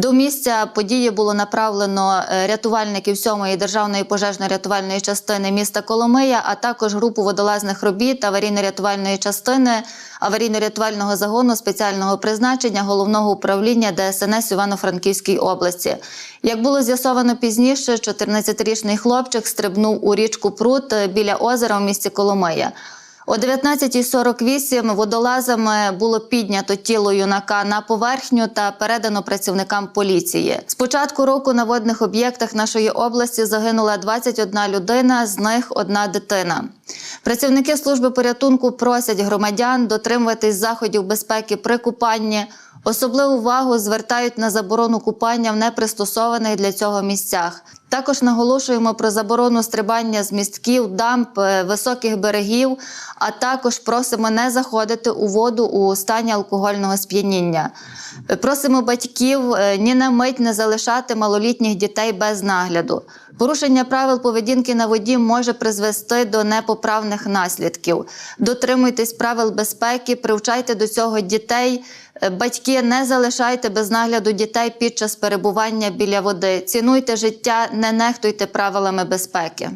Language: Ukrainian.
До місця події було направлено е, рятувальників 7-ї державної пожежно-рятувальної частини міста Коломия, а також групу водолазних робіт аварійно-рятувальної частини аварійно-рятувального загону спеціального призначення головного управління ДСНС Івано-Франківській області. Як було з'ясовано пізніше, 14-річний хлопчик стрибнув у річку Прут е, біля озера у місті Коломия. О 19.48 водолазами було піднято тіло юнака на поверхню та передано працівникам поліції. З початку року на водних об'єктах нашої області загинула 21 людина, з них одна дитина. Працівники служби порятунку просять громадян дотримуватись заходів безпеки при купанні. Особливу увагу звертають на заборону купання в непристосованих для цього місцях. Також наголошуємо про заборону стрибання з містків, дамб, е, високих берегів, а також просимо не заходити у воду у стані алкогольного сп'яніння. Просимо батьків е, ні на мить не залишати малолітніх дітей без нагляду. Порушення правил поведінки на воді може призвести до непоправних наслідків. Дотримуйтесь правил безпеки, привчайте до цього дітей. Е, Батьки не залишайте без нагляду дітей під час перебування біля води. Цінуйте життя, не нехтуйте правилами безпеки.